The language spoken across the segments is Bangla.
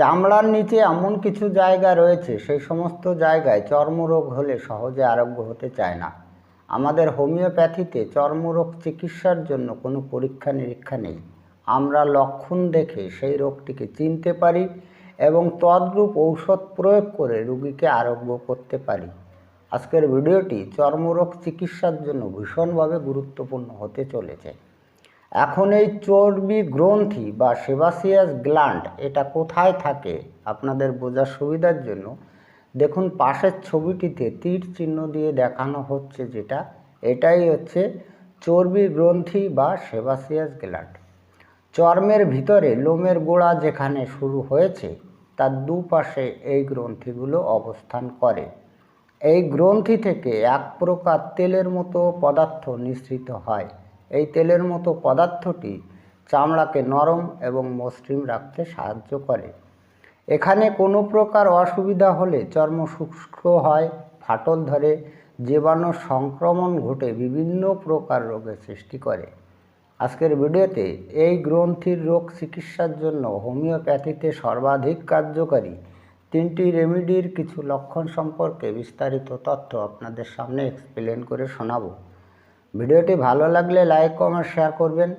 চামড়ার নিচে এমন কিছু জায়গা রয়েছে সেই সমস্ত জায়গায় চর্মরোগ হলে সহজে আরোগ্য হতে চায় না। আমাদের হোমিওপ্যাথিতে চর্মরোগ চিকিৎসার জন্য কোনো পরীক্ষা নিরীক্ষা নেই। আমরা লক্ষণ দেখে সেই রোগটিকে চিনতে পারি এবং তদ্রূপ ঔষধ প্রয়োগ করে রুগীকে আরোগ্য করতে পারি। আজকের ভিডিওটি চর্মরোগ চিকিৎসার জন্য ভীষণভাবে গুরুত্বপূর্ণ হতে চলেছে। এখন এই চর্বি গ্রন্থি বা সেবাসিয়াস গ্ল্যান্ড, এটা কোথায় থাকে আপনাদের বোঝার সুবিধার জন্য, দেখুন পাশের ছবিটিতে তীর চিহ্ন দিয়ে দেখানো হচ্ছে যেটা, এটাই হচ্ছে চর্বি গ্রন্থি বা সেবাসিয়াস গ্ল্যান্ড। চর্মের ভিতরে লোমের গোড়া যেখানে শুরু হয়েছে, তার দুপাশে এই গ্রন্থিগুলো অবস্থান করে। এই গ্রন্থি থেকে এক প্রকার তেলের মতো পদার্থ নিঃসৃত হয়। এই তেলের মতো পদার্থটি চামড়াকে নরম এবং মসৃণ রাখতে সাহায্য করে। এখানে কোনো প্রকার অসুবিধা হলে চর্ম শুষ্ক হয়, ফাটল ধরে, জীবাণু সংক্রমণ ঘটে, বিভিন্ন প্রকার রোগের সৃষ্টি করে। আজকের ভিডিওতে এই গ্রন্থির রোগ চিকিৎসার জন্য হোমিওপ্যাথিতে সর্বাধিক কার্যকারী তিনটি রেমিডির কিছু লক্ষণ সম্পর্কে বিস্তারিত তথ্য আপনাদের সামনে এক্সপ্লেন করে শোনাবো। ভিডিওটি ভালো লাগলে লাইক, কমেন্ট, শেয়ার করবেন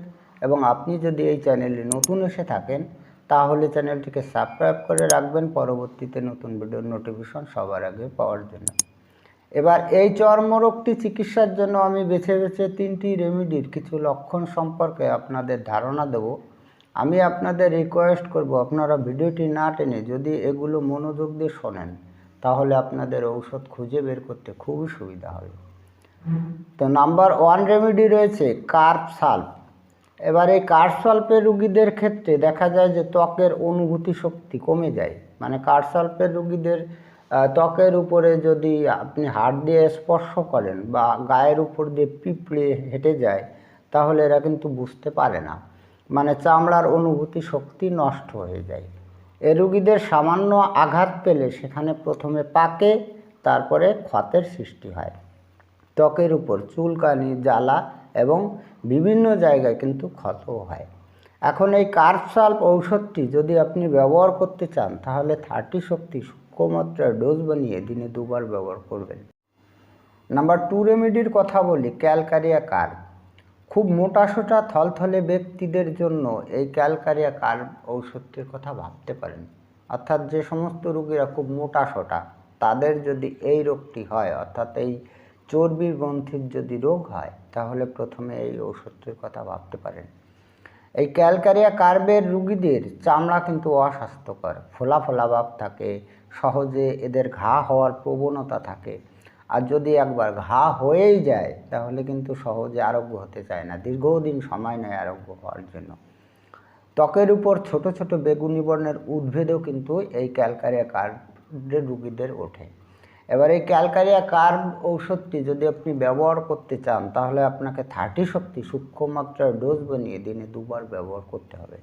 এবং আপনি যদি এই চ্যানেলে নতুন এসে থাকেন, তাহলে চ্যানেলটিকে সাবস্ক্রাইব করে রাখবেন। পরবর্তীতে নতুন ভিডিওর নোটিফিকেশন সবার আগে পাওয়ার জন্য। এবার এই চর্মরোগটি চিকিৎসার জন্য আমি বেছে বেছে তিনটি রেমেডির কিছু লক্ষণ সম্পর্কে আপনাদের ধারণা দেব। আমি আপনাদের রিকোয়েস্ট করব, আপনারা ভিডিওটি না টেনে যদি এগুলো মনোযোগ দিয়ে শোনেন, তাহলে আপনাদের ঔষধ খুঁজে বের করতে খুবই সুবিধা হবে। তো নাম্বার ওয়ান রেমেডি রয়েছে কার্প সাল্প এবার এই কার্প সাল্পের রুগীদের ক্ষেত্রে দেখা যায় যে ত্বকের অনুভূতি শক্তি কমে যায়। মানে কার্প সাল্পের রুগীদের ত্বকের উপরে যদি আপনি হাত দিয়ে স্পর্শ করেন বা গায়ের উপর দিয়ে পিঁপড়ে হেঁটে যায়, তাহলে এরা কিন্তু বুঝতে পারে না। মানে চামড়ার অনুভূতি শক্তি নষ্ট হয়ে যায়। এ রুগীদের সামান্য আঘাত পেলে সেখানে প্রথমে পাকে, তারপরে ক্ষতের সৃষ্টি হয়। ত্বকের উপর চুলকানি জ্বালা এবং বিভিন্ন জায়গায় কিন্তু ক্ষত হয়। এখন এই কার্পসাল্প ঔষধটি যদি আপনি ব্যবহার করতে চান, তাহলে থার্টি শক্তি সূক্ষ্মমাত্রার ডোজ বানিয়ে দিনে দুবার ব্যবহার করবেন। নাম্বার টু রেমেডির কথা বলি, ক্যালকারিয়া কার্প খুব মোটাসোটা থলথলে ব্যক্তিদের জন্য এই ক্যালকারিয়া কার্প ঔষধটির কথা ভাবতে পারেন। অর্থাৎ যে সমস্ত রোগীরা খুব মোটাসোটা তাদের যদি এই রোগটি হয়, অর্থাৎ এই চর্বি গ্রন্থির যদি রোগ হয়, তাহলে প্রথমে এই ঔষধটির কথা ভাবতে পারেন। এই ক্যালকারিয়া কার্বের রুগীদের চামড়া কিন্তু অস্বাস্থ্যকর, ফোলা ফোলা ভাব থাকে, সহজে এদের ঘা হওয়ার প্রবণতা থাকে। আর যদি একবার ঘা হয়েই যায়, তাহলে কিন্তু সহজে আরোগ্য হতে চায় না, দীর্ঘদিন সময় নেয় আরোগ্য হওয়ার জন্য। ত্বকের উপর ছোট ছোট বেগুনি বর্ণের উদ্ভেদও কিন্তু এই ক্যালকারিয়া কার্বের রুগীদের ওঠে। এবার এই ক্যালকারিয়া কার্ব ঔষধটি যদি আপনি ব্যবহার করতে চান, তাহলে আপনাকে থার্টি শক্তি সূক্ষ্ম মাত্রার ডোজ বানিয়ে দিনে দুবার ব্যবহার করতে হবে।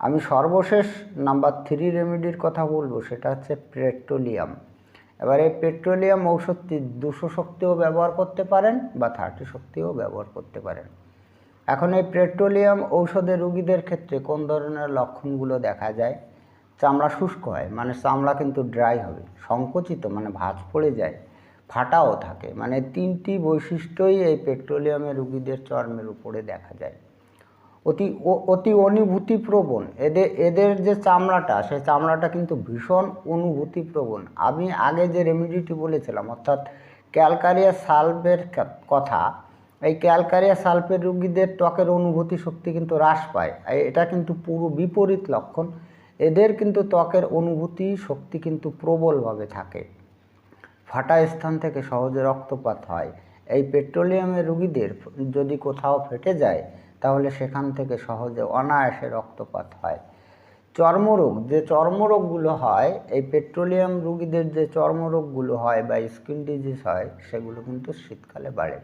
আমি সর্বশেষ নাম্বার থ্রি রেমেডির কথা বলব, সেটা হচ্ছে পেট্রোলিয়াম এবার এই পেট্রোলিয়াম ঔষধটি দুশো শক্তিও ব্যবহার করতে পারেন বা থার্টি শক্তিও ব্যবহার করতে পারেন। এখন এই পেট্রোলিয়াম ঔষধে রুগীদের ক্ষেত্রে কোন ধরনের লক্ষণগুলো দেখা যায়? চামড়া শুষ্ক হয় মানে চামড়া কিন্তু ড্রাই হবে, সংকুচিত মানে ভাঁজ পড়ে যায়, ফাটাও থাকে মানে তিনটি বৈশিষ্ট্যই এই পেট্রোলিয়ামের রুগীদের চর্মের উপরে দেখা যায়। অতি অতি অনুভূতিপ্রবণ এদের এদের যে চামড়াটা, সেই চামড়াটা কিন্তু ভীষণ অনুভূতিপ্রবণ। আমি আগে যে রেমিডিটি বলেছিলাম, অর্থাৎ ক্যালকারিয়া সালভের কা- কথা, এই ক্যালকারিয়া সালফের রুগীদের ত্বকের অনুভূতি শক্তি কিন্তু হ্রাস পায় এটা কিন্তু পুরো বিপরীত লক্ষণ। এদের কিন্তু ত্বকের অনুভূতি, শক্তি কিন্তু প্রবলভাবে থাকে। ফাটা স্থান থেকে সহজে রক্তপাত হয়। এই পেট্রোলিয়ামের রুগীদের যদি কোথাও ফেটে যায়, তাহলে সেখান থেকে সহজে অনায়াসে রক্তপাত হয়। চর্মরোগ, যে চর্মরোগগুলো হয়, এই পেট্রোলিয়াম রুগীদের যে চর্মরোগগুলো হয় বা স্কিন ডিজিজ হয়, সেগুলো কিন্তু শীতকালে বাড়ে।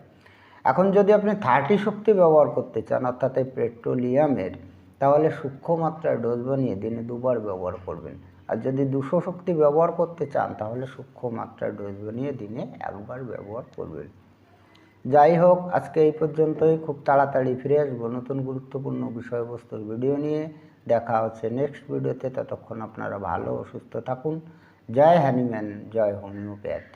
এখন যদি আপনি থার্টি শক্তি ব্যবহার করতে চান, অর্থাৎ এই পেট্রোলিয়ামের তাহলে সূক্ষ্ম মাত্রায় ডোজ বানিয়ে দিনে দুবার ব্যবহার করবেন। আর যদি দুশো শক্তি ব্যবহার করতে চান, তাহলে সূক্ষ্ম মাত্রায় ডোজ বানিয়ে দিনে একবার ব্যবহার করবেন। যাই হোক, আজকে এই পর্যন্তই। খুব তাড়াতাড়ি ফিরে আসব নতুন গুরুত্বপূর্ণ বিষয়বস্তুর ভিডিও নিয়ে। দেখা হচ্ছে নেক্সট ভিডিওতে ততক্ষণ আপনারা ভালো ও সুস্থ থাকুন। জয় হ্যানিম্যান জয় হোমিওপ্যাথ।